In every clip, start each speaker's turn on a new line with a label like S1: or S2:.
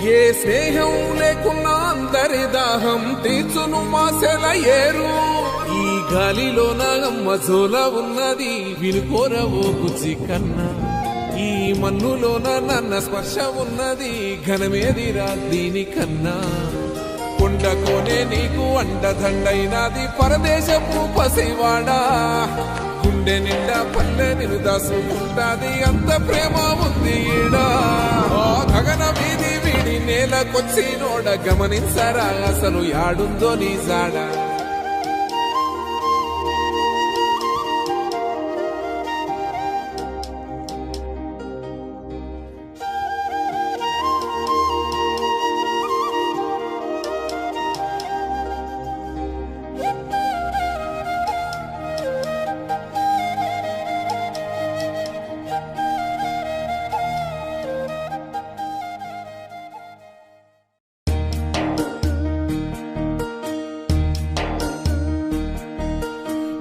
S1: ఏ స్నేహం లేకున్నా అందరి దాహం తీర్చును మాసెల ఏరు ఈ గాలిలోన జోల ఉన్నది వినుకోరవో గుచ్చి కన్నా. ఈ మన్నులోన నన్న స్పర్శ ఉన్నది ఘనమేదిరా దీనికన్నా కొండ కోనే నీకు అండదండైనది పరదేశపు పసివాడా. గుండె నిండా పల్లె నిన్ను దాసుకుంటాది అంత ప్రేమ ఉంది ఈడా. వీడి నేలకొచ్చి నోడ గమనించరా? అసలు యాడుందో నీ జాడా.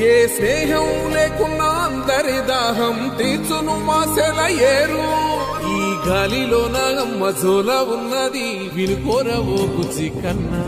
S1: ఏ స్నేహం లేకున్నా అందరి దాహం తీర్చును మాసెల ఏరు. ఈ గాలిలోన జోల ఉన్నది వినుకోరవో గుచ్చి కన్నా.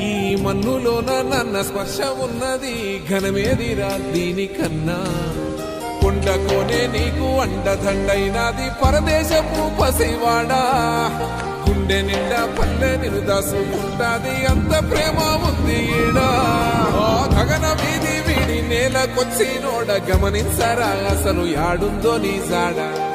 S1: ఈ మన్నులోన నన్న స్పర్శ ఉన్నది ఘనమేదిరా దీనికన్నా కొండకోనే నీకు అండదండైనది పరదేశపు పసివాడా. గుండె నిండా పల్లె నిరుదాసు ఉంటది అంత ప్రేమ ఉంది ఈడా. వీధి వీడి నేలకొచ్చి నోడ గమనించరా అసలు యాడుందో నీ జాడా